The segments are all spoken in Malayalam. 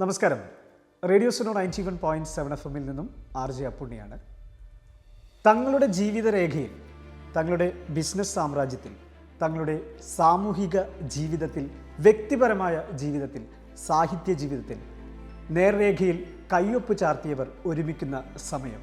നമസ്കാരം. Radio Suno ninety one point seven F എമ്മിൽ നിന്നും ആർ ജെ അപ്പുണ്ണിയാണ് തങ്ങളുടെ ജീവിതരേഖയിൽ തങ്ങളുടെ ബിസിനസ് സാമ്രാജ്യത്തിൽ തങ്ങളുടെ സാമൂഹിക ജീവിതത്തിൽ വ്യക്തിപരമായ ജീവിതത്തിൽ സാഹിത്യ ജീവിതത്തിൽ നേർരേഖയിൽ കയ്യൊപ്പ് ചാർത്തിയവർ ഒരുമിക്കുന്ന സമയം.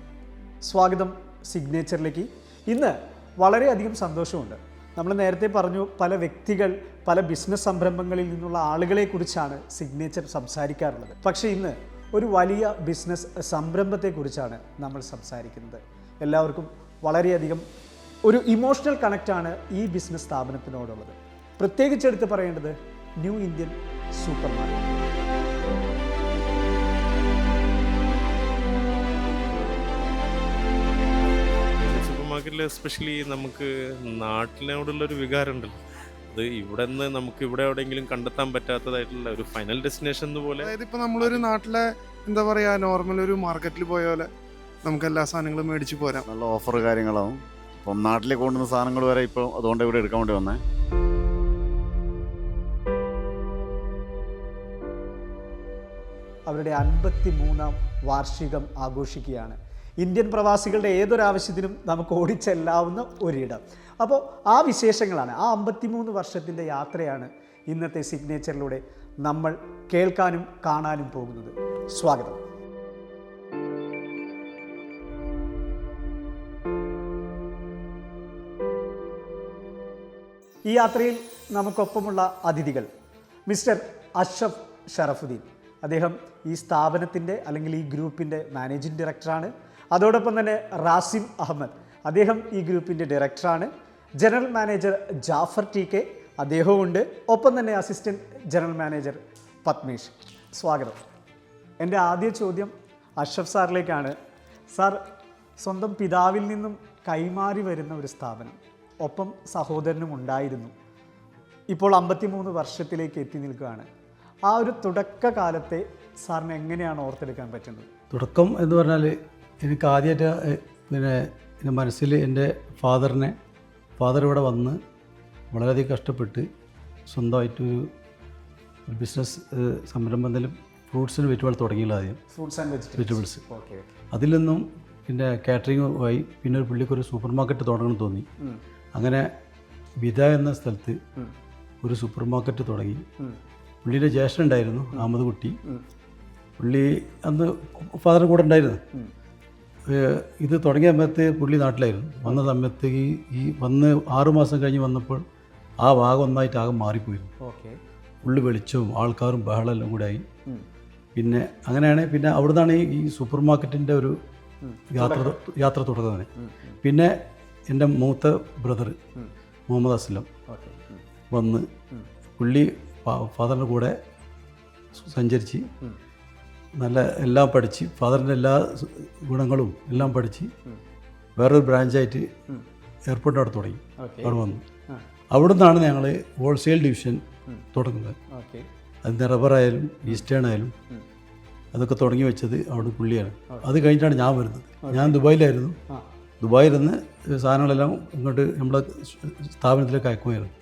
സ്വാഗതം സിഗ്നേച്ചറിലേക്ക് ഇന്ന് വളരെയധികം സന്തോഷമുണ്ട്. നമ്മൾ നേരത്തെ പറഞ്ഞു പല വ്യക്തികൾ പല ബിസിനസ് സംരംഭങ്ങളിൽ നിന്നുള്ള ആളുകളെക്കുറിച്ചാണ് സിഗ്നേച്ചർ സംസാരിക്കാറുള്ളത്. പക്ഷേ ഇന്ന് ഒരു വലിയ ബിസിനസ് സംരംഭത്തെക്കുറിച്ചാണ് നമ്മൾ സംസാരിക്കുന്നത്. എല്ലാവർക്കും വളരെയധികം ഒരു ഇമോഷണൽ കണക്റ്റാണ് ഈ ബിസിനസ് സ്ഥാപനത്തിനോടുള്ളത്. പ്രത്യേകിച്ച് എടുത്ത് പറയേണ്ടത് ന്യൂ ഇന്ത്യൻ സൂപ്പർ മാർക്കറ്റ് മാർക്കറ്റിൽ എസ്പെഷ്യലി നമുക്ക് നാട്ടിനോടുള്ള ഒരു വികാരം ഉണ്ടല്ലോ അത് ഇവിടെ നിന്ന് നമുക്ക് ഇവിടെ എവിടെയെങ്കിലും കണ്ടെത്താൻ പറ്റാത്തതായിട്ടുള്ള ഒരു ഫൈനൽ ഡെസ്റ്റിനേഷൻ പോലെ അതായത് ഇപ്പൊ നമ്മളൊരു നാട്ടിലെ എന്താ പറയാ നോർമൽ ഒരു മാർക്കറ്റിൽ പോയ പോലെ നമുക്ക് എല്ലാ സാധനങ്ങളും മേടിച്ച് പോരാം. നല്ല ഓഫർ കാര്യങ്ങളാവും. ഇപ്പം നാട്ടിലേക്ക് കൊണ്ടുവന്ന സാധനങ്ങൾ വരെ ഇപ്പോൾ അതുകൊണ്ട് ഇവിടെ എടുക്കാൻ വേണ്ടി വന്നേ. അവരുടെ അൻപത്തി മൂന്നാം വാർഷികം ആഘോഷിക്കുകയാണ്. ഇന്ത്യൻ പ്രവാസികളുടെ ഏതൊരാവശ്യത്തിനും നമുക്ക് ഓടിച്ചെല്ലാവുന്ന ഒരിടം. അപ്പോൾ ആ വിശേഷങ്ങളാണ് ആ അമ്പത്തിമൂന്ന് വർഷത്തിന്റെ യാത്രയാണ് ഇന്നത്തെ സിഗ്നേച്ചറിലൂടെ നമ്മൾ കേൾക്കാനും കാണാനും പോകുന്നത്. സ്വാഗതം. ഈ യാത്രയിൽ നമുക്കൊപ്പമുള്ള അതിഥികൾ മിസ്റ്റർ അഷഫ് ഷറഫുദ്ദീൻ. അദ്ദേഹം ഈ സ്ഥാപനത്തിന്റെ അല്ലെങ്കിൽ ഈ ഗ്രൂപ്പിന്റെ മാനേജിംഗ് ഡയറക്ടറാണ് അതോടൊപ്പം തന്നെ റാസിം അഹമ്മദ്. അദ്ദേഹം ഈ ഗ്രൂപ്പിന്റെ ഡയറക്ടറാണ് general manager Jafar T K അദ്ദേഹവും ഉണ്ട് ഒപ്പം തന്നെ അസിസ്റ്റന്റ് ജനറൽ മാനേജർ പത്മേഷ്. സ്വാഗതം. എന്റെ ആദ്യ ചോദ്യം അഷ്റഫ് സാറിലേക്കാണ്. സാർ സ്വന്തം പിതാവിൽ നിന്നും കൈമാറി വരുന്ന ഒരു സ്ഥാപനം ഒപ്പം സഹോദരനും ഉണ്ടായിരുന്നു. ഇപ്പോൾ അമ്പത്തിമൂന്ന് വർഷത്തിലേക്ക് എത്തി നിൽക്കുകയാണ്. ആ ഒരു തുടക്കകാലത്തെ സാറിന് എങ്ങനെയാണ് ഓർത്തെടുക്കാൻ പറ്റുന്നത്? തുടക്കം എന്ന് പറഞ്ഞാൽ എനിക്ക് ആദ്യമായിട്ട് പിന്നെ എന്റെ മനസ്സിൽ എന്റെ ഫാദറിനെ ഫാദർ ഇവിടെ വന്ന് വളരെയധികം കഷ്ടപ്പെട്ട് സ്വന്തമായിട്ടൊരു ഒരു ബിസിനസ് സംരംഭം എന്തെങ്കിലും ഫ്രൂട്ട്സിന് വെജിറ്റബിൾ തുടങ്ങിയില്ല ആദ്യം. Fruits and vegetables. Vegetables. Okay അതിൽ നിന്നും പിന്നെ കാറ്ററിംഗ് ആയി. പിന്നെ ഒരു പുള്ളിക്ക് ഒരു സൂപ്പർ മാർക്കറ്റ് തുടങ്ങണം തോന്നി. അങ്ങനെ വിത എന്ന സ്ഥലത്ത് ഒരു സൂപ്പർ മാർക്കറ്റ് തുടങ്ങി. പുള്ളിയുടെ ജ്യേഷ്ഠൻ ഉണ്ടായിരുന്നു അഹമ്മദ് കുട്ടി പുള്ളി അന്ന് ഫാദറിന് കൂടെ ഉണ്ടായിരുന്നു. ഇത് തുടങ്ങിയ സമയത്ത് പുള്ളി നാട്ടിലായിരുന്നു. വന്ന സമയത്ത് ഈ ഈ വന്ന് ആറു മാസം കഴിഞ്ഞ് വന്നപ്പോൾ ആ ഭാഗം ഒന്നായിട്ട് ആകെ മാറിപ്പോയിരുന്നു ഓക്കെ. ഉള്ളു വെളിച്ചവും ആൾക്കാരും ബഹളം എല്ലാം കൂടെ ആയി. പിന്നെ അങ്ങനെയാണ് പിന്നെ അവിടുന്നാണ് ഈ- ഈ സൂപ്പർ മാർക്കറ്റിന്റെ ഒരു യാത്ര യാത്ര തുടങ്ങുന്നത് പിന്നെ എന്റെ മൂത്ത ബ്രദർ മുഹമ്മദ് അസ്ലം വന്ന് പുള്ളി ഫാദറിന്റെ കൂടെ സഞ്ചരിച്ച് നല്ല എല്ലാം പഠിച്ച് ഫാദറിന്റെ എല്ലാ ഗുണങ്ങളും എല്ലാം പഠിച്ച് വേറൊരു ബ്രാഞ്ചായിട്ട് എയർപോർട്ടിന്റെ അവിടെ തുടങ്ങി അവിടെ വന്നു. അവിടെ നിന്നാണ് ഞങ്ങൾ ഹോൾസെയിൽ ഡിവിഷൻ തുടങ്ങുന്നത്. അതിന്റെ റബ്ബറായാലും ഈസ്റ്റേൺ ആയാലും അതൊക്കെ തുടങ്ങി വെച്ചത് അവിടെ പുള്ളിയാണ്. അത് കഴിഞ്ഞിട്ടാണ് ഞാൻ വരുന്നത്. ഞാൻ ദുബായിലായിരുന്നു. ദുബായിൽ നിന്ന് സാധനങ്ങളെല്ലാം ഇങ്ങോട്ട് നമ്മളെ സ്ഥാപനത്തിലേക്ക് അയക്കുമായിരുന്നു.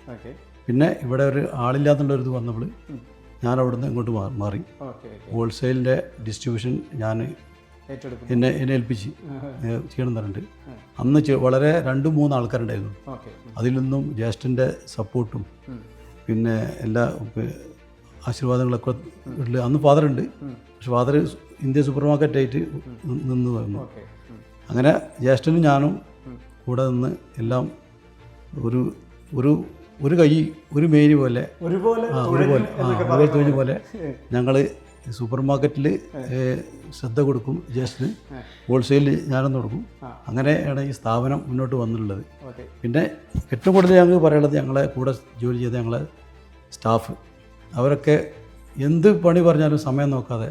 പിന്നെ ഇവിടെ ഒരു ആളില്ലാത്തുള്ളൊരു ഇത് വന്നപ്പോൾ ഞാൻ അവിടുന്ന് ഇങ്ങോട്ട് മാറി. ഹോൾസെയിലിന്റെ ഡിസ്ട്രിബ്യൂഷൻ ഞാൻ എന്നെ എന്നെ ഏൽപ്പിച്ച് ചെയ്യണം അന്ന് വളരെ രണ്ട് മൂന്ന് ആൾക്കാരുണ്ടായിരുന്നു. അതിൽ നിന്നും ജ്യേഷ്ഠന്റെ സപ്പോർട്ടും പിന്നെ എല്ലാ ആശീർവാദങ്ങളൊക്കെ ഉണ്ട്. അന്ന് ഫാദർ ഉണ്ട് പക്ഷെ ഫാദർ ഇന്ത്യ സൂപ്പർ മാർക്കറ്റായിട്ട് നിന്ന് വന്നു. അങ്ങനെ ജ്യേഷ്ഠനും ഞാനും കൂടെ നിന്ന് എല്ലാം ഒരു ഒരു ഒരു കൈ ഒരു മേരി പോലെ. ഒരുപോലെ ആ ഒരുപോലെ. ആ ഒരുപോലെ തൊഴിൽ പോലെ. ഞങ്ങൾ സൂപ്പർ മാർക്കറ്റിൽ ശ്രദ്ധ കൊടുക്കും ജസ്റ്റിന് ഹോൾസെയിൽ ഞാനൊന്ന് കൊടുക്കും. അങ്ങനെയാണ് ഈ സ്ഥാപനം മുന്നോട്ട് വന്നിട്ടുള്ളത്. പിന്നെ ഏറ്റവും കൂടുതൽ ഞങ്ങൾക്ക് പറയുന്നത് ഞങ്ങളെ കൂടെ ജോലി ചെയ്ത ഞങ്ങളെ സ്റ്റാഫ്. അവരൊക്കെ എന്ത് പണി പറഞ്ഞാലും സമയം നോക്കാതെ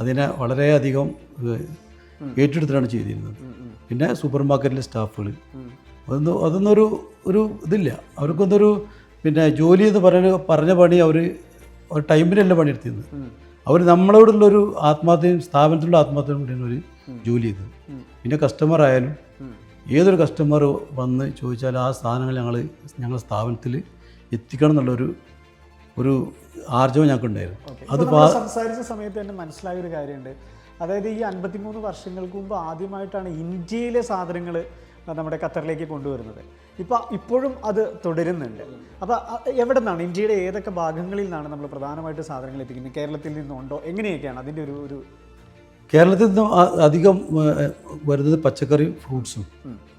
അതിനെ വളരെയധികം ഏറ്റെടുത്തിട്ടാണ് ചെയ്തിരുന്നത്. പിന്നെ സൂപ്പർ മാർക്കറ്റിലെ സ്റ്റാഫുകൾ അതൊന്നും അതൊന്നും ഒരു ഒരു ഇതില്ല. അവർക്കൊന്നൊരു പിന്നെ ജോലി എന്ന് പറഞ്ഞ പറഞ്ഞ പണി അവർ ടൈമിനല്ല പണിയെടുത്തിരുന്നത്. അവർ നമ്മളോടുള്ളൊരു ആത്മാർത്ഥയും സ്ഥാപനത്തിലുള്ള ആത്മാർത്ഥയും കൂടിയാണ് അവർ ജോലി ചെയ്തത്. പിന്നെ കസ്റ്റമർ ആയാലും ഏതൊരു കസ്റ്റമർ വന്ന് ചോദിച്ചാൽ ആ സാധനങ്ങൾ ഞങ്ങൾ ഞങ്ങളുടെ സ്ഥാപനത്തിൽ എത്തിക്കണം എന്നുള്ളൊരു ഒരു ആർജവം ഞങ്ങൾക്ക് ഉണ്ടായിരുന്നു അത് അത് സംസാരിച്ച സമയത്ത് തന്നെ മനസ്സിലായ ഒരു കാര്യമുണ്ട്. അതായത് ഈ അൻപത്തിമൂന്ന് വർഷങ്ങൾക്ക് മുമ്പ് ആദ്യമായിട്ടാണ് ഇന്ത്യയിലെ സാധനങ്ങൾ നമ്മുടെ ഖത്തറിലേക്ക് കൊണ്ടുവരുന്നത്. ഇപ്പൊ ഇപ്പോഴും അത് തുടരുന്നുണ്ട്. അപ്പോൾ എവിടെ നിന്നാണ്? ഇന്ത്യയുടെ ഏതൊക്കെ ഭാഗങ്ങളിൽ നിന്നാണ് നമ്മൾ പ്രധാനമായിട്ട് സാധനങ്ങൾ എത്തിക്കുന്നത്? കേരളത്തിൽ നിന്നുണ്ടോ? എങ്ങനെയൊക്കെയാണ് അതിന്റെ ഒരു ഒരു കേരളത്തിൽ നിന്ന് അധികം വരുന്നത് പച്ചക്കറി ഫ്രൂട്ട്സും.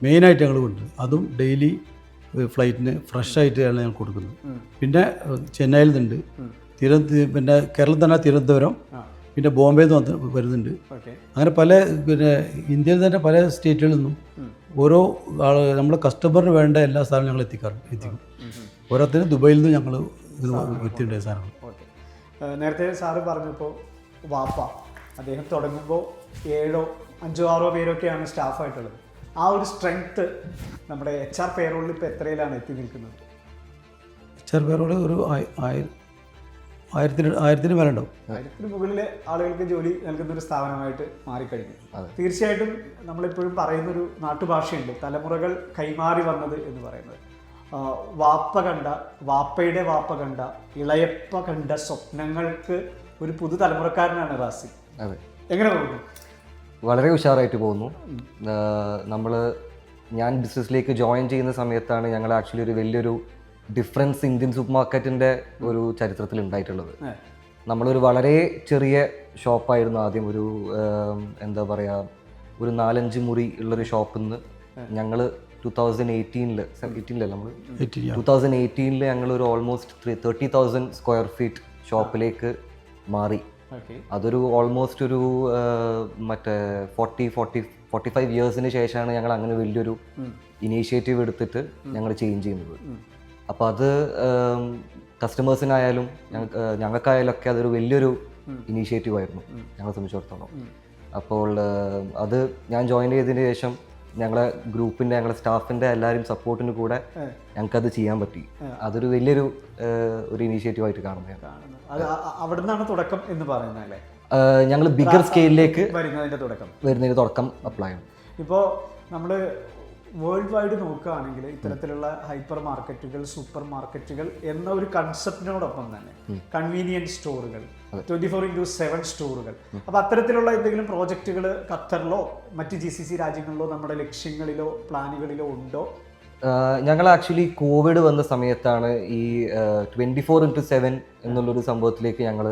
മെയിനായിട്ട് ഞങ്ങൾ കൊണ്ടുവരും അതും ഡെയിലി ഫ്ലൈറ്റിന് ഫ്രഷ് ആയിട്ട് ഞങ്ങൾ കൊടുക്കുന്നത്. പിന്നെ ചെന്നൈയിൽ നിന്നുണ്ട്. തിരുവനന്ത പിന്നെ കേരളത്തിൽ തന്നെ തിരുവനന്തപുരം പിന്നെ ബോംബെയിൽ നിന്ന് വന്ന് വരുന്നുണ്ട്. അങ്ങനെ പല പിന്നെ ഇന്ത്യയിൽ തന്നെ പല സ്റ്റേറ്റുകളിൽ നിന്നും ഓരോ നമ്മൾ നമ്മുടെ കസ്റ്റമറിന് വേണ്ട എല്ലാ സാധനവും ഞങ്ങൾ എത്തിക്കാറുണ്ട് എത്തിക്കും. ഓരോരുത്തരും ദുബൈയിൽ നിന്ന് ഞങ്ങൾ ഇത് എത്തിയിട്ടുണ്ട് സാധനങ്ങൾ. ഓക്കെ. നേരത്തെ സാറ് പറഞ്ഞപ്പോൾ വാപ്പ അദ്ദേഹം തുടങ്ങുമ്പോൾ ഏഴോ അഞ്ചോ ആറോ പേരൊക്കെയാണ് സ്റ്റാഫായിട്ടുള്ളത് ആ ഒരു സ്ട്രെങ്ത് നമ്മുടെ എച്ച് ആർ പേരോളിൽ ഇപ്പോൾ എത്രയിലാണ് എത്തി നിൽക്കുന്നത്? എച്ച് ആർ പേരോളിൽ ഒരു ആയി- ആയിരം ആയിരത്തിന് ആയിരത്തിന് മേലെ ഉണ്ടാവും ആയിരത്തിന് മുകളിലെ ആളുകൾക്ക് ജോലി നൽകുന്ന ഒരു സ്ഥാപനമായിട്ട് മാറിക്കഴിഞ്ഞു. തീർച്ചയായിട്ടും നമ്മളിപ്പോഴും പറയുന്നൊരു നാട്ടുഭാഷയുണ്ട്. തലമുറകൾ കൈമാറി വന്നത് എന്ന് പറയുന്നത്. വാപ്പ കണ്ട വാപ്പയുടെ വാപ്പ കണ്ട ഇളയപ്പ കണ്ട സ്വപ്നങ്ങൾക്ക് ഒരു പുതു തലമുറക്കാരനാണ് റാസി അതെ. എങ്ങനെ പോകുന്നു? വളരെ ഉഷാറായിട്ട് പോകുന്നു. നമ്മൾ ഞാൻ ബിസിനസ്സിലേക്ക് ജോയിൻ ചെയ്യുന്ന സമയത്താണ് ഞങ്ങൾ ആക്ച്വലി ഒരു വലിയൊരു ഡിഫറൻസ് ഇന്ത്യൻ സൂപ്പർ മാർക്കറ്റിന്റെ ഒരു ചരിത്രത്തിൽ ഉണ്ടായിട്ടുള്ളത്. നമ്മളൊരു വളരെ ചെറിയ ഷോപ്പായിരുന്നു ആദ്യം. ഒരു എന്താ പറയുക ഒരു നാലഞ്ച് മുറി ഉള്ളൊരു ഷോപ്പിൽ നിന്ന് ഞങ്ങൾ ടു തൗസൻഡ് എയ്റ്റീനിൽ എയ്റ്റീനിലല്ല നമ്മൾ ടു തൗസൻഡ് എയ്റ്റീനിൽ ഞങ്ങൾ ഒരു almost three thirty thousand square feet ഷോപ്പിലേക്ക് മാറി. അതൊരു ഓൾമോസ്റ്റ് ഒരു മറ്റേ ഫോർട്ടി ഫോർട്ടി ഫോർട്ടി ഫൈവ് ഇയേഴ്സിന് ശേഷമാണ് ഞങ്ങൾ അങ്ങനെ വലിയൊരു ഇനീഷ്യേറ്റീവ് എടുത്തിട്ട് ഞങ്ങൾ ചേഞ്ച് ചെയ്യുന്നത്. അപ്പോൾ അത് കസ്റ്റമേഴ്സിനായാലും ഞങ്ങൾക്ക് ഞങ്ങൾക്കായാലും ഒക്കെ അതൊരു വലിയൊരു ഇനീഷ്യേറ്റീവ് ആയിരുന്നു. ഞങ്ങളെ സംബന്ധിച്ചിടത്തോളം. അപ്പോൾ അത് ഞാൻ ജോയിൻ ചെയ്തതിന് ശേഷം ഞങ്ങളെ ഗ്രൂപ്പിന്റെ ഞങ്ങളെ സ്റ്റാഫിന്റെ എല്ലാവരും സപ്പോർട്ടിന് കൂടെ ഞങ്ങൾക്കത് ചെയ്യാൻ പറ്റി. അതൊരു വലിയൊരു ഒരു ഇനീഷ്യേറ്റീവ് ആയിട്ട് കാണുന്നത്. അവിടെ നിന്നാണ് തുടക്കം എന്ന് പറയുന്നത് അല്ലേ? ഞങ്ങൾ ബിഗർ സ്കെയിലിലേക്ക് വരുന്നതിന്റെ തുടക്കം. വരുന്നതിന്റെ തുടക്കം അപ്ലൈ ആണ്. ഇപ്പോൾ നമ്മൾ വേൾഡ് വൈഡ് നോക്കുകയാണെങ്കിൽ ഇത്തരത്തിലുള്ള ഹൈപ്പർ മാർക്കറ്റുകൾ സൂപ്പർ മാർക്കറ്റുകൾ എന്ന ഒരു കൺസെപ്റ്റിനോടൊപ്പം തന്നെ കൺവീനിയൻസ് സ്റ്റോറുകൾ ട്വന്റി ഫോർ ഇന്റു സെവൻ സ്റ്റോറുകൾ അപ്പോൾ അത്തരത്തിലുള്ള എന്തെങ്കിലും പ്രോജക്റ്റുകൾ ഖത്തറിലോ മറ്റ് ജി സി സി രാജ്യങ്ങളിലോ നമ്മുടെ ലക്ഷ്യങ്ങളിലോ പ്ലാനുകളിലോ ഉണ്ടോ? ഞങ്ങൾ ആക്ച്വലി കോവിഡ് വന്ന സമയത്താണ് ഈ ട്വന്റി ഫോർ ഇന്റു സെവൻ എന്നുള്ളൊരു സംഭവത്തിലേക്ക് ഞങ്ങൾ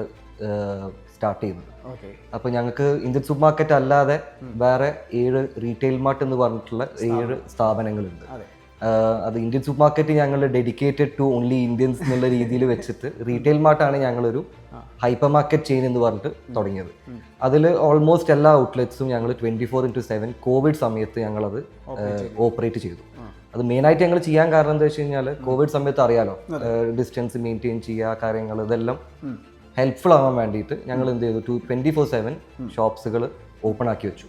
സ്റ്റാർട്ട് ചെയ്യുന്നത് അപ്പൊ അപ്പോൾ ഞങ്ങൾക്ക് ഇന്ത്യൻ സൂപ്പർ മാർക്കറ്റ് അല്ലാതെ വേറെ ഏഴ് റീറ്റെയിൽ മാർട്ട് എന്ന് പറഞ്ഞിട്ടുള്ള ഏഴ് സ്ഥാപനങ്ങളുണ്ട്. അതെ. അത് ഇന്ത്യൻ സൂപ്പർ മാർക്കറ്റ് ഞങ്ങൾ ഡെഡിക്കേറ്റഡ് ടു ഓൺലി ഇന്ത്യൻസ് എന്നുള്ള രീതിയിൽ വെച്ചിട്ട് റീറ്റെയിൽ മാർട്ടാണ് ഞങ്ങളൊരു ഹൈപ്പർ മാർക്കറ്റ് ചെയിൻ എന്ന് പറഞ്ഞിട്ട് തുടങ്ങിയത്. അതിൽ ഓൾമോസ്റ്റ് എല്ലാ ഔട്ട്ലെറ്റ്സും ഞങ്ങൾ twenty four into seven Covid സമയത്ത് ഞങ്ങളത് ഓപ്പറേറ്റ് ചെയ്തു. അത് മെയിനായിട്ട് ഞങ്ങൾ ചെയ്യാൻ കാരണം എന്താ വെച്ച് കഴിഞ്ഞാൽ കോവിഡ് സമയത്ത് അറിയാലോ ഡിസ്റ്റൻസ് മെയിന്റെയിൻ ചെയ്യുക കാര്യങ്ങൾ ഇതെല്ലാം ഹെൽപ്ഫുൾ ആവാൻ വേണ്ടിയിട്ട് ഞങ്ങൾ എന്ത് ചെയ്തു? ടു ട്വന്റി ഫോർ സെവൻ ഷോപ്സുകൾ ഓപ്പൺ ആക്കി വെച്ചു.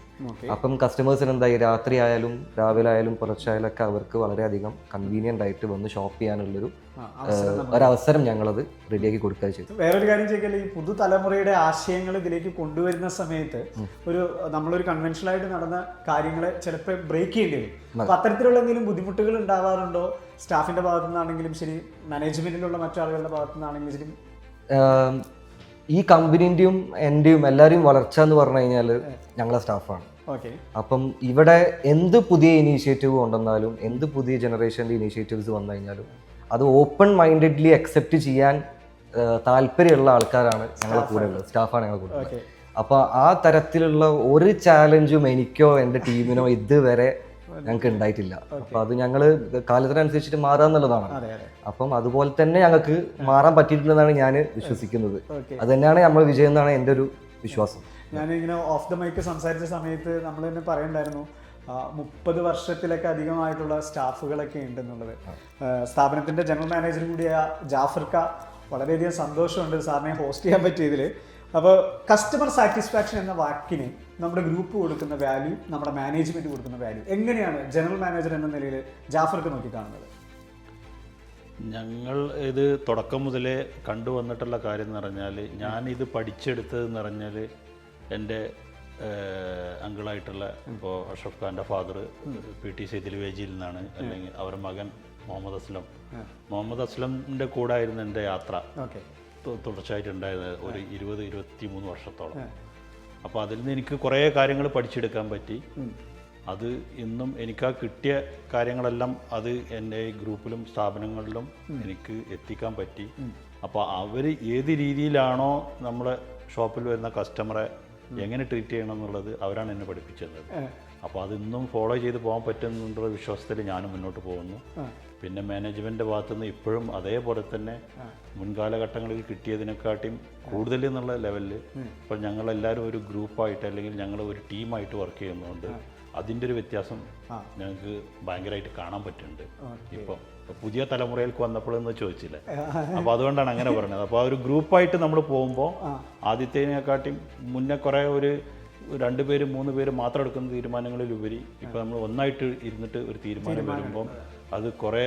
അപ്പം കസ്റ്റമേഴ്സിന് എന്തായി? രാത്രി ആയാലും രാവിലെ ആയാലും പുലർച്ചായാലും ഒക്കെ അവർക്ക് വളരെയധികം കൺവീനിയന്റ് ആയിട്ട് വന്ന് ഷോപ്പ് ചെയ്യാനുള്ളൊരു ഒരവസരം ഞങ്ങളത് റെഡിയാക്കി കൊടുക്കുക ചെയ്തു. വേറൊരു കാര്യം ചോദിച്ചാൽ ഈ പുതുതലമുറയുടെ ആശയങ്ങൾ ഇതിലേക്ക് കൊണ്ടുവരുന്ന സമയത്ത് ഒരു നമ്മളൊരു കൺവെൻഷനായിട്ട് നടന്ന കാര്യങ്ങളെ ചിലപ്പോൾ ബ്രേക്ക് ചെയ്യേണ്ടി വരും. അപ്പൊ അത്തരത്തിലുള്ള എന്തെങ്കിലും ബുദ്ധിമുട്ടുകൾ ഉണ്ടാവാറുണ്ടോ? സ്റ്റാഫിന്റെ ഭാഗത്തു നിന്നാണെങ്കിലും ശരി മാനേജ്മെന്റിലുള്ള മറ്റാളുകളുടെ ഭാഗത്തു നിന്നാണെങ്കിലും ശരി? ഈ കമ്പനീന്റെയും എന്റെയും എല്ലാവരെയും വളർച്ച എന്ന് പറഞ്ഞു കഴിഞ്ഞാൽ ഞങ്ങളെ സ്റ്റാഫാണ്. ഓക്കെ. അപ്പം ഇവിടെ എന്ത് പുതിയ ഇനീഷ്യേറ്റീവ് കൊണ്ടുവന്നാലും എന്ത് പുതിയ ജനറേഷന്റെ ഇനീഷ്യേറ്റീവ്സ് വന്നു കഴിഞ്ഞാലും അത് ഓപ്പൺ മൈൻഡഡ്ലി അക്സെപ്റ്റ് ചെയ്യാൻ താല്പര്യമുള്ള ആൾക്കാരാണ് ഞങ്ങളെ കൂടെ ഉള്ളത് സ്റ്റാഫാണ് ഞങ്ങളെ കൂടെ ഉള്ളത് അപ്പോൾ ആ തരത്തിലുള്ള ഒരു ചാലഞ്ചും എനിക്കോ എന്റെ ടീമിനോ ഇതുവരെ ഞങ്ങൾക്ക് ഉണ്ടായിട്ടില്ല. അപ്പോൾ അത് ഞങ്ങൾ കാലത്തിനനുസരിച്ചിട്ട് മാറുക എന്നുള്ളതാണ്. അപ്പം അതുപോലെ തന്നെ ഞങ്ങൾക്ക് മാറാൻ പറ്റിയിട്ടില്ലെന്നാണ് ഞാൻ വിശ്വസിക്കുന്നത്. അത് തന്നെയാണ് നമ്മൾ വിജയം എന്നാണ് എന്റെ ഒരു വിശ്വാസം. ഞാനിങ്ങനെ ഓഫ് ദ മൈക്ക് സംസാരിച്ച സമയത്ത് നമ്മൾ തന്നെ പറയണ്ടായിരുന്നു മുപ്പത് വർഷത്തിലൊക്കെ അധികമായിട്ടുള്ള സ്റ്റാഫുകളൊക്കെ ഉണ്ടെന്നുള്ളത്. സ്ഥാപനത്തിന്റെ സ്ഥാപനത്തിന്റെ ജനറൽ മാനേജർ കൂടിയ ജാഫർക്ക വളരെയധികം സന്തോഷമുണ്ട് സാറിനെ ഹോസ്റ്റ് ചെയ്യാൻ പറ്റിയതിൽ അപ്പോൾ കസ്റ്റമർ സാറ്റിസ്ഫാക്ഷൻ എന്ന വാക്കിന് നമ്മുടെ ഗ്രൂപ്പ് കൊടുക്കുന്ന വാല്യൂ നമ്മുടെ മാനേജ്മെന്റ് കൊടുക്കുന്ന വാല്യൂ എങ്ങനെയാണ് ജനറൽ മാനേജർ എന്ന നിലയിൽ ജാഫർക്ക് നോക്കി കാണുന്നത് ഞങ്ങൾ ഇത് തുടക്കം മുതലേ കണ്ടുവന്നിട്ടുള്ള കാര്യം എന്ന് പറഞ്ഞാൽ ഞാൻ ഇത് പഠിച്ചെടുത്തതെന്ന് പറഞ്ഞാൽ എന്റെ അങ്കിളായിട്ടുള്ള ഇപ്പോൾ അഷഫ് ഖാന്റെ ഫാദർ പി ടി വേജിയിൽ നിന്നാണ്. അല്ലെങ്കിൽ അവരുടെ മകൻ മുഹമ്മദ് അസ്ലം. മുഹമ്മദ് അസ്ലമിന്റെ കൂടെ ആയിരുന്നു എന്റെ യാത്ര. തുടർച്ചയായിട്ടുണ്ടായത് ഒരു ഇരുപത് ഇരുപത്തി മൂന്ന് വർഷത്തോളം അപ്പോൾ അതിൽ നിന്ന് എനിക്ക് കുറേ കാര്യങ്ങൾ പഠിച്ചെടുക്കാൻ പറ്റി. അത് ഇന്നും എനിക്ക് ആ കിട്ടിയ കാര്യങ്ങളെല്ലാം അത് എന്റെ ഗ്രൂപ്പിലും സ്ഥാപനങ്ങളിലും എനിക്ക് എത്തിക്കാൻ പറ്റി. അപ്പോൾ അവർ ഏത് രീതിയിലാണോ നമ്മുടെ ഷോപ്പിൽ വരുന്ന കസ്റ്റമറെ എങ്ങനെ ട്രീറ്റ് ചെയ്യണം എന്നുള്ളത് അവരാണ് എന്നെ പഠിപ്പിച്ചത്. അപ്പോൾ അതിന്നും ഫോളോ ചെയ്ത് പോകാൻ പറ്റുന്നുള്ള വിശ്വാസത്തിൽ ഞാനും മുന്നോട്ട് പോകുന്നു. പിന്നെ മാനേജ്മെന്റിന്റെ ഭാഗത്തുനിന്ന് ഇപ്പോഴും അതേപോലെ തന്നെ മുൻകാലഘട്ടങ്ങളിൽ കിട്ടിയതിനെക്കാട്ടിയും കൂടുതൽ എന്നുള്ള ലെവലിൽ ഇപ്പോൾ ഞങ്ങളെല്ലാവരും ഒരു ഗ്രൂപ്പായിട്ട് അല്ലെങ്കിൽ ഞങ്ങൾ ഒരു ടീമായിട്ട് വർക്ക് ചെയ്യുന്നതുകൊണ്ട് അതിന്റെ ഒരു വ്യത്യാസം ഞങ്ങൾക്ക് ഭയങ്കരമായിട്ട് കാണാൻ പറ്റുന്നുണ്ട്. ഇപ്പം പുതിയ തലമുറയിലേക്ക് വന്നപ്പോഴെന്ന് ചോദിച്ചില്ലേ. അപ്പോൾ അതുകൊണ്ടാണ് അങ്ങനെ പറഞ്ഞത്. അപ്പോൾ ആ ഒരു ഗ്രൂപ്പായിട്ട് നമ്മൾ പോകുമ്പോൾ ആദ്യത്തേതിനെക്കാട്ടിയും മുന്നേ കുറേ ഒരു രണ്ട് പേര് മൂന്ന് പേര് മാത്രം എടുക്കുന്ന തീരുമാനങ്ങളിലുപരി ഇപ്പോൾ നമ്മൾ ഒന്നായിട്ട് ഇരുന്നിട്ട് ഒരു തീരുമാനം വരുമ്പം അത് കുറേ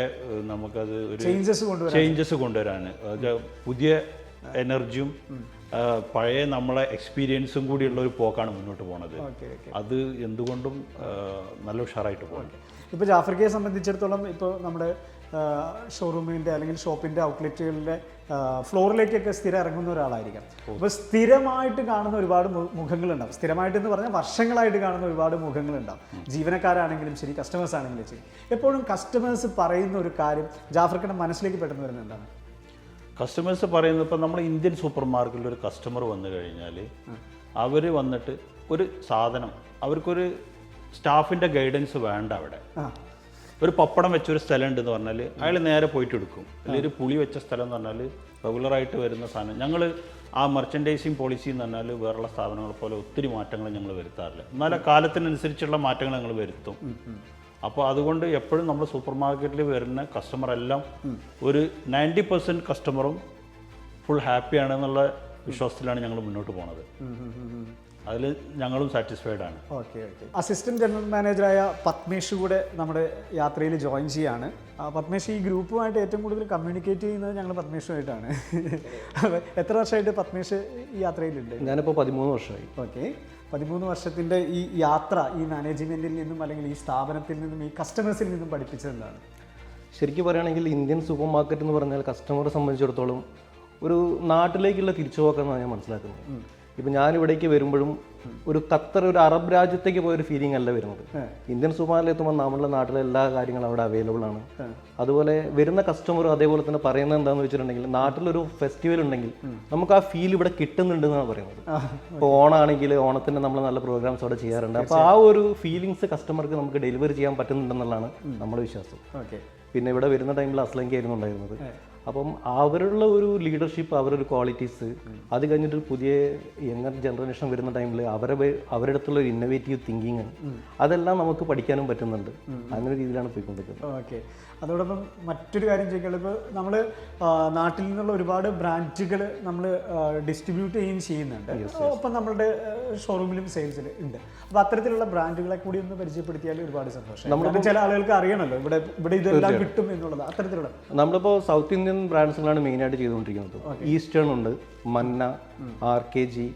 നമുക്കത് ഒരു ചേഞ്ചസ് കൊണ്ടുവരാൻ കൊണ്ടുവരാൻ. പുതിയ എനർജിയും പഴയ നമ്മളെ എക്സ്പീരിയൻസും കൂടിയുള്ള ഒരു പോക്കാണ് മുന്നോട്ട് പോണത്. അത് എന്തുകൊണ്ടും നല്ല ഉഷാറായിട്ട് പോകും ഇപ്പോൾ ജാഫ്രിക്കയെ സംബന്ധിച്ചിടത്തോളം ഇപ്പോൾ നമ്മുടെ ഷോറൂമിന്റെ അല്ലെങ്കിൽ ഷോപ്പിന്റെ ഔട്ട്ലെറ്റുകളുടെ ഫ്ലോറിലേക്കൊക്കെ സ്ഥിരം ഇറങ്ങുന്ന ഒരാളായിരിക്കാം. അപ്പോൾ സ്ഥിരമായിട്ട് കാണുന്ന ഒരുപാട് മുഖങ്ങളുണ്ടാവും. സ്ഥിരമായിട്ട് എന്ന് പറഞ്ഞാൽ വർഷങ്ങളായിട്ട് കാണുന്ന ഒരുപാട് മുഖങ്ങളുണ്ടാവും. ജീവനക്കാരാണെങ്കിലും ശരി കസ്റ്റമേഴ്സ് ആണെങ്കിലും ശരി. എപ്പോഴും കസ്റ്റമേഴ്സ് പറയുന്ന ഒരു കാര്യം ജാഫ്രിക്കയുടെ മനസ്സിലേക്ക് പെട്ടെന്ന് വരുന്നത് എന്താണ്? കസ്റ്റമേഴ്സ് പറയുന്നത് ഇപ്പം നമ്മൾ ഇന്ത്യൻ സൂപ്പർ മാർക്കറ്റിൽ ഒരു കസ്റ്റമർ വന്നു കഴിഞ്ഞാൽ അവർ വന്നിട്ട് ഒരു സാധനം അവർക്കൊരു സ്റ്റാഫിന്റെ ഗൈഡൻസ് വേണ്ട അവിടെ. ഒരു പപ്പടം വെച്ചൊരു സ്ഥലം ഉണ്ടെന്ന് പറഞ്ഞാൽ അയാൾ നേരെ പോയിട്ട് എടുക്കും. അല്ലെങ്കിൽ ഒരു പുളി വെച്ച സ്ഥലം എന്ന് പറഞ്ഞാൽ റെഗുലറായിട്ട് വരുന്ന സാധനം. ഞങ്ങൾ ആ മെർച്ചൻഡൈസിങ് പോളിസി എന്ന് പറഞ്ഞാൽ വേറെയുള്ള സ്ഥാപനങ്ങളെ പോലെ ഒത്തിരി മാറ്റങ്ങൾ ഞങ്ങൾ വരുത്താറില്ല. എന്നാൽ കാലത്തിനനുസരിച്ചുള്ള മാറ്റങ്ങൾ ഞങ്ങൾ വരുത്തും. അപ്പോൾ അതുകൊണ്ട് എപ്പോഴും നമ്മൾ സൂപ്പർ മാർക്കറ്റിൽ വരുന്ന കസ്റ്റമർ എല്ലാം ഒരു നയന്റി പെർസെന്റ് കസ്റ്റമറും ഫുൾ ഹാപ്പിയാണെന്നുള്ള വിശ്വാസത്തിലാണ് ഞങ്ങൾ മുന്നോട്ട് പോണത്. അതിൽ ഞങ്ങളും സാറ്റിസ്ഫൈഡ് ആണ്. Okay okay. അസിസ്റ്റന്റ് ജനറൽ മാനേജറായ പത്മേഷ് കൂടെ നമ്മുടെ യാത്രയിൽ ജോയിൻ ചെയ്യാണ്. പത്മേഷ് ഈ ഗ്രൂപ്പുമായിട്ട് ഏറ്റവും കൂടുതൽ കമ്മ്യൂണിക്കേറ്റ് ചെയ്യുന്നത് ഞങ്ങൾ പത്മേഷുമായിട്ടാണ്. എത്ര വർഷമായിട്ട് പത്മേഷ് ഈ യാത്രയിലുണ്ട്? ഞാനിപ്പോൾ പതിമൂന്ന് വർഷമായി. ഓക്കെ. പതിമൂന്ന് വർഷത്തിന്റെ ഈ യാത്ര ഈ മാനേജ്മെന്റിൽ നിന്നും അല്ലെങ്കിൽ ഈ സ്ഥാപനത്തിൽ നിന്നും ഈ കസ്റ്റമേഴ്സിൽ നിന്നും പഠിപ്പിച്ചതെന്താണ്? ശരിക്കും പറയുകയാണെങ്കിൽ ഇന്ത്യൻ സൂപ്പർ മാർക്കറ്റ് എന്ന് പറഞ്ഞാൽ കസ്റ്റമറെ സംബന്ധിച്ചിടത്തോളം ഒരു നാട്ടിലേക്കുള്ള തിരിച്ചുപോക്കെന്നാണ് ഞാൻ മനസ്സിലാക്കുന്നത്. ഇപ്പം ഞാനിവിടേക്ക് വരുമ്പോഴും ഒരു ഖത്തർ ഒരു അറബ് രാജ്യത്തേക്ക് പോയൊരു ഫീലിംഗ് അല്ല വരുന്നത്. ഇന്ത്യൻ സുമാരിൽ എത്തുമ്പോൾ നമ്മുടെ നാട്ടിലെ എല്ലാ കാര്യങ്ങളും അവിടെ അവൈലബിൾ ആണ്. അതുപോലെ വരുന്ന കസ്റ്റമറും അതേപോലെ തന്നെ പറയുന്നത് എന്താണെന്ന് വെച്ചിട്ടുണ്ടെങ്കിൽ നാട്ടിലൊരു ഫെസ്റ്റിവൽ ഉണ്ടെങ്കിൽ നമുക്ക് ആ ഫീൽ ഇവിടെ കിട്ടുന്നുണ്ട് എന്നാണ് പറയുന്നത്. ഇപ്പോൾ ഓണാണെങ്കിൽ ഓണത്തിന് നമ്മൾ നല്ല പ്രോഗ്രാംസ് അവിടെ ചെയ്യാറുണ്ട്. അപ്പോൾ ആ ഒരു ഫീലിങ്സ് കസ്റ്റമർക്ക് നമുക്ക് ഡെലിവറി ചെയ്യാൻ പറ്റുന്നുണ്ടെന്നുള്ളതാണ് നമ്മുടെ വിശ്വാസം. ഓക്കെ. പിന്നെ ഇവിടെ വരുന്ന ടൈമിൽ അസ്ലങ്കി ആയിരുന്നു ഉണ്ടായിരുന്നത്. അപ്പം അവരുള്ള ഒരു ലീഡർഷിപ്പ് അവരുടെ ക്വാളിറ്റീസ് അത് കഴിഞ്ഞിട്ട് പുതിയ യങ്ങർ ജനറേഷൻ വരുന്ന ടൈമിൽ അവരെ അവരുടെ അടുത്തുള്ള ഒരു ഇന്നോവേറ്റീവ് തിങ്കിങ് അതെല്ലാം നമുക്ക് പഠിക്കാനും പറ്റുന്നുണ്ട്. അങ്ങനെ രീതിയിലാണ് പോയിക്കൊണ്ടിരിക്കുന്നത്. ഓക്കെ. അതോടൊപ്പം മറ്റൊരു കാര്യം ചോദിക്കാനുള്ളത് ഇപ്പോൾ നമ്മൾ നാട്ടിൽ നിന്നുള്ള ഒരുപാട് ബ്രാൻഡുകൾ നമ്മൾ ഡിസ്ട്രിബ്യൂട്ട് ചെയ്യുകയും ചെയ്യുന്നുണ്ട്. ഒപ്പം നമ്മളുടെ ഷോറൂമിലും സെയിൽസിൽ ഉണ്ട്. അപ്പോൾ അത്തരത്തിലുള്ള ബ്രാൻഡുകളെ കൂടി ഒന്ന് പരിചയപ്പെടുത്തിയാൽ ഒരുപാട് സന്തോഷം. കാരണം ചില ആളുകൾക്ക് അറിയണമല്ലോ ഇവിടെ ഇവിടെ ഇതെല്ലാം കിട്ടും എന്നുള്ളത്. അത്തരത്തിലുള്ള നമ്മളിപ്പോ സൗത്ത് ഇന്ത്യൻ ബ്രാൻഡ്സുകളാണ് മെയിൻ ആയിട്ട് ചെയ്തുകൊണ്ടിരിക്കുന്നത്. ഈസ്റ്റേൺ ഉണ്ട് മന്ന R K G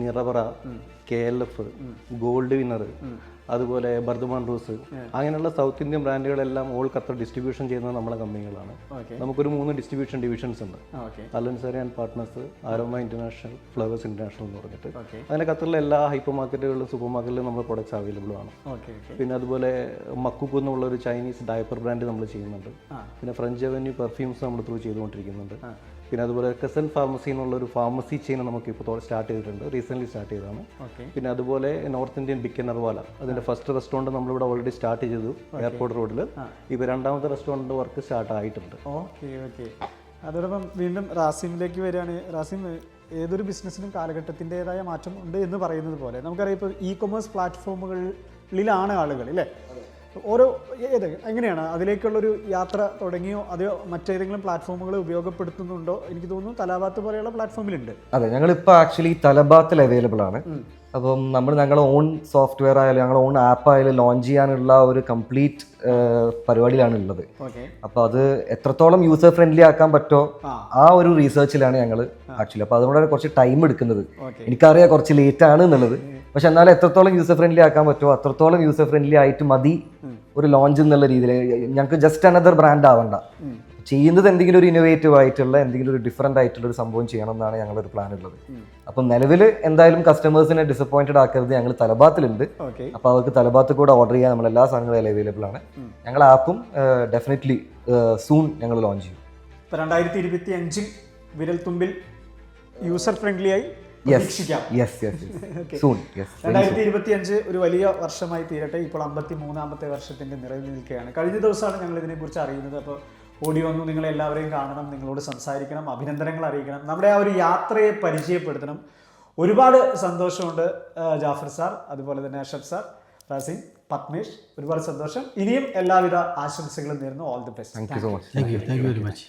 Nirapara K L F Gold Winner അതുപോലെ ബർദുമാൻ റൂസ് അങ്ങനെയുള്ള സൗത്ത് ഇന്ത്യൻ ബ്രാൻഡുകളെല്ലാം ഓൾ ഖത്തർ ഡിസ്ട്രിബ്യൂഷൻ ചെയ്യുന്നത് നമ്മുടെ കമ്പനികളാണ്. നമുക്കൊരു മൂന്ന് ഡിസ്ട്രിബ്യൂഷൻ ഡിവിഷൻസ് ഉണ്ട്. അലൻസറി and partners Aroma International flavours International എന്ന് പറഞ്ഞിട്ട്. അങ്ങനെ ഖത്തറിലെ എല്ലാ ഹൈപ്പർ മാർക്കറ്റുകളിലും സൂപ്പർ മാർക്കറ്റിലും നമ്മുടെ പ്രൊഡക്ട്സ് അവൈലബിൾ ആണ് പിന്നെ അതുപോലെ മക്കുക്കു എന്നുള്ള ഒരു ചൈനീസ് ഡയപ്പർ ബ്രാൻഡ് നമ്മൾ ചെയ്യുന്നുണ്ട്. പിന്നെ ഫ്രഞ്ച് അവന്യൂ പെർഫ്യൂംസ് നമ്മൾ ത്രൂ ചെയ്തുകൊണ്ടിരിക്കുന്നുണ്ട്. പിന്നെ അതുപോലെ കസൻ ഫാർമസി എന്നുള്ള ഒരു ഫാർമസി ചെയിൻ നമുക്ക് ഇപ്പോൾ സ്റ്റാർട്ട് ചെയ്തിട്ടുണ്ട്. റീസെന്റ്ലി സ്റ്റാർട്ട് ചെയ്തതാണ്. പിന്നെ അതുപോലെ നോർത്ത് ഇന്ത്യൻ ബിക്കൻ നർവാല അതിന്റെ ഫസ്റ്റ് റെസ്റ്റോറന്റ് നമ്മളിവിടെ ഓൾറെഡി സ്റ്റാർട്ട് ചെയ്തു എയർപോർട്ട് റോഡിൽ ഇപ്പോൾ രണ്ടാമത്തെ റെസ്റ്റോറന്റ് വർക്ക് സ്റ്റാർട്ട് ആയിട്ടുണ്ട്. ഓക്കെ ഓക്കെ അതോടൊപ്പം വീണ്ടും റാസിമിലേക്ക് വരികയാണ്. റാസിം ഏതൊരു ബിസിനസ്സിനും കാലഘട്ടത്തിന്റെതായ മാറ്റം ഉണ്ട് എന്ന് പറയുന്നത് പോലെ നമുക്കറിയാം ഇപ്പോൾ ഇ കൊമേഴ്സ് പ്ലാറ്റ്ഫോമുകളിലാണ് ആളുകൾ അല്ലേ ഓരോ ഏത് എങ്ങനെയാണ്? അതിലേക്കുള്ളൊരു യാത്ര തുടങ്ങിയോ? അതോ മറ്റേതെങ്കിലും പ്ലാറ്റ്ഫോമുകൾ ഉപയോഗപ്പെടുത്തുന്നുണ്ടോ? എനിക്ക് തോന്നുന്നു തലാബാത്ത് പോലെയുള്ള പ്ലാറ്റ്ഫോമിലുണ്ട് അതെ ഞങ്ങളിപ്പോൾ ആക്ച്വലി തലബാത്തിൽ അവൈലബിൾ ആണ്. അപ്പം നമ്മൾ ഞങ്ങളുടെ ഓൺ സോഫ്റ്റ്വെയർ ആയാലും ഞങ്ങളുടെ ഓൺ ആപ്പ് ആയാലും ലോഞ്ച് ചെയ്യാനുള്ള ഒരു കംപ്ലീറ്റ് പരിപാടിയിലാണ് ഉള്ളത് അപ്പോൾ അത് എത്രത്തോളം യൂസർ ഫ്രണ്ട്ലി ആക്കാൻ പറ്റുമോ ആ. ഒരു റീസേർച്ചിലാണ് ഞങ്ങൾ ആക്ച്വലി അപ്പോൾ അതുകൊണ്ടാണ് കുറച്ച് ടൈം എടുക്കുന്നത്. എനിക്കറിയാം കുറച്ച് ലേറ്റ് ആണ് എന്നുള്ളത്. പക്ഷെ എന്നാലും എത്രത്തോളം യൂസർ ഫ്രണ്ട്ലി ആക്കാൻ പറ്റുമോ അത്രത്തോളം യൂസർ ഫ്രണ്ട്ലി ആയിട്ട് മതി ഒരു ലോഞ്ച് എന്നുള്ള രീതിയിൽ. ഞങ്ങൾക്ക് ജസ്റ്റ് അനദർ ബ്രാൻഡ് ആവണ്ട. ചെയ്യുന്നത് എന്തെങ്കിലും ഒരു ഇന്നോവേറ്റീവ് ആയിട്ടുള്ള എന്തെങ്കിലും ഒരു ഡിഫറെന്റ് ആയിട്ടുള്ള ഒരു സംഭവം ചെയ്യണം എന്നാണ് ഞങ്ങളൊരു പ്ലാൻ ഉള്ളത്. അപ്പം നിലവിൽ എന്തായാലും കസ്റ്റമേഴ്സിനെ ഡിസപ്പോയിന്റഡ് ആക്കരുത് ഞങ്ങൾ തലബാത്തിലുണ്ട്. അപ്പോൾ അവർക്ക് തലബാത്ത് കൂടെ ഓർഡർ ചെയ്യാൻ നമ്മൾ എല്ലാ സാധനങ്ങളും അവൈലബിൾ ആണ്. ഞങ്ങൾ ആപ്പും ഡെഫിനറ്റ്ലി സൂൺ ഞങ്ങൾ ലോഞ്ച് ചെയ്യും. രണ്ടായിരത്തി ഇരുപത്തി അഞ്ചിൽ വിരൽ തുമ്പിൽ യൂസർ ഫ്രണ്ട്ലി ആയി yes yes yes soon yes രണ്ടായിരത്തി ഇരുപത്തി അഞ്ച് ഒരു വലിയ വർഷമായി തീരട്ടെ. ഇപ്പോൾ അമ്പത്തി മൂന്നാമത്തെ വർഷത്തിന്റെ നിറവിൽ നിൽക്കുകയാണ്. കഴിഞ്ഞ ദിവസമാണ് ഞങ്ങൾ ഇതിനെക്കുറിച്ച് അറിയുന്നത്. അപ്പോൾ ഓടി വന്നു നിങ്ങൾ എല്ലാവരെയും കാണണം നിങ്ങളോട് സംസാരിക്കണം അഭിനന്ദനങ്ങൾ അറിയിക്കണം. നമ്മുടെ ആ ഒരു യാത്രയെ പരിചയപ്പെടുത്തണം. ഒരുപാട് സന്തോഷമുണ്ട് ജാഫർ സാർ അതുപോലെ തന്നെ അഷബ് സാർ റാസിൻ പത്മേഷ്. ഒരുപാട് സന്തോഷം. ഇനിയും എല്ലാവിധ ആശംസകളും നേരുന്നു. All the best thank you so much thank you thank you very much